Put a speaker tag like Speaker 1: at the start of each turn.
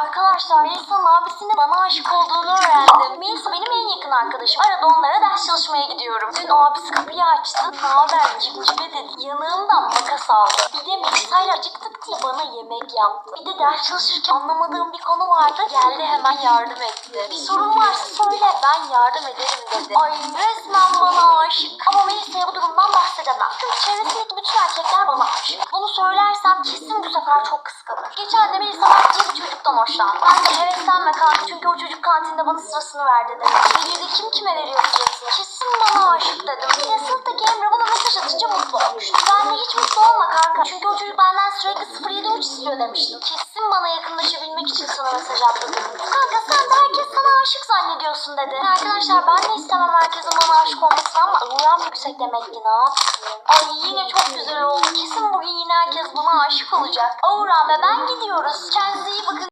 Speaker 1: Arkadaşlar Melisa'nın abisinin bana aşık olduğunu öğrendim. Melisa benim en yakın arkadaşım. Arada onlara ders çalışmaya gidiyorum. Dün abisi kapıyı açtı. Ne haber cimcime dedi. Yanığımdan makas aldı. Bir de Melisa'yla acıktık diye bana yemek yaptı. Bir de ders çalışırken anlamadığım bir konu vardı. Geldi hemen yardım etti. Bir sorun varsa söyle ben yardım ederim dedi. Ay resmen bana aşık. Ama Melisa'ya bahsedemem. Çünkü çevresindeki bütün erkekler bana aşık. Bunu söylersem kesin bu sefer çok kıskanır. Geçen de Melisa bir çocuktan hoşlandı. Ben de heveslenme kanka çünkü o çocuk kantinde bana sırasını verdi dedim. De kim kime veriyor sırasını? Kesin bana aşık dedim. De sınıftaki Emre bana mesaj atınca mutlu olmuştu. Ben de hiç mutlu olma kanka. Çünkü o çocuk benden sürekli 073 istiyor demiştim. Kesin bana yakınlaşabilmek için sana mesaj attı. Kanka sen de herkes aşık zannediyorsun dedi. Arkadaşlar ben de istemem herkesin bana aşık olmasını ama uğram yüksek demek ki ne? Ay yine çok güzel oldu. Kesin bugün yine herkes bana aşık olacak. Uğram ve ben gidiyoruz. Kendinize iyi bakın.